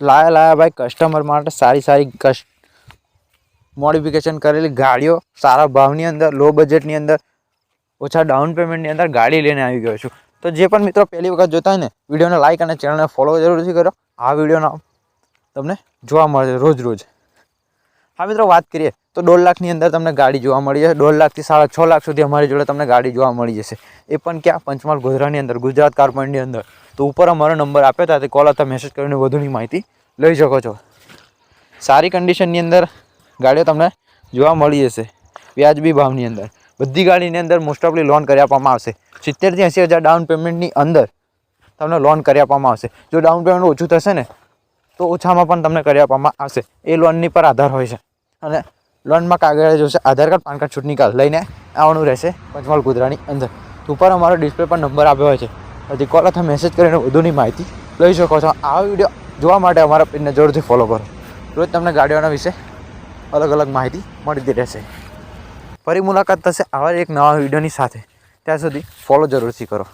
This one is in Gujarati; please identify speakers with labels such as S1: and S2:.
S1: લાયા લાયા ભાઈ કસ્ટમર માટે સારી સારી કસ્ટ મોડિફિકેશન કરેલી ગાડીઓ સારા ભાવની અંદર લો બજેટની અંદર, ઓછા ડાઉન પેમેન્ટની અંદર ગાડી લઈને આવી ગયો છું. તો જે પણ મિત્રો પહેલી વખત જોતા હોય ને, વિડીયોને લાઇક અને ચેનલને ફોલો જરૂરથી કરો. આ વિડીયોનો તમને જોવા મળે રોજ રોજ. હા મિત્રો, વાત કરીએ તો દોઢ લાખની અંદર તમને ગાડી જોવા મળી જશે. દોઢ લાખથી સાડા છ લાખ સુધી અમારી જોડે તમને ગાડી જોવા મળી જશે. એ પણ ક્યાં? પંચમહાલ ગોધરાની અંદર, ગુજરાત કાર પોઈન્ટની અંદર. તો ઉપર અમારો નંબર આપ્યો હતા તે કોલ અથવા મેસેજ કરીને વધુની માહિતી લઈ શકો છો. સારી કન્ડિશનની અંદર ગાડીઓ તમને જોવા મળી જશે. વ્યાજબી ભાવની અંદર. બધી ગાડીની અંદર મોસ્ટ ઓફલી લોન કરી આપવામાં આવશે. સિત્તેરથી એંસી હજાર ડાઉન પેમેન્ટની અંદર તમને લોન કરી આપવામાં આવશે. જો ડાઉન પેમેન્ટ ઓછું થશે ને, તો ઓછામાં પણ તમને કરી આપવામાં આવશે. એ લોનની પર આધાર હોય છે. અને લોનમાં કાગળ જોશે આધાર કાર્ડ, પાન કાર્ડ ચૂંટણી કાર્ડ લઈને આવવાનું રહેશે પંચમહાલ ગુજરાતની અંદર. ઉપર અમારો ડિસ્પ્લે પર નંબર આપ્યો હોય છે. કોલ અથવા મેસેજ કરીને વધુની માહિતી લઈ શકો છો. આ વીડિયો જોવા માટે અમારા પેજને જરૂરથી ફોલો કરો. રોજ તમને ગાડીઓના વિશે અલગ અલગ માહિતી મળતી રહેશે. ફરી મુલાકાત થશે આવા એક નવા વિડીયોની સાથે. ત્યાં સુધી ફોલો જરૂરથી કરો.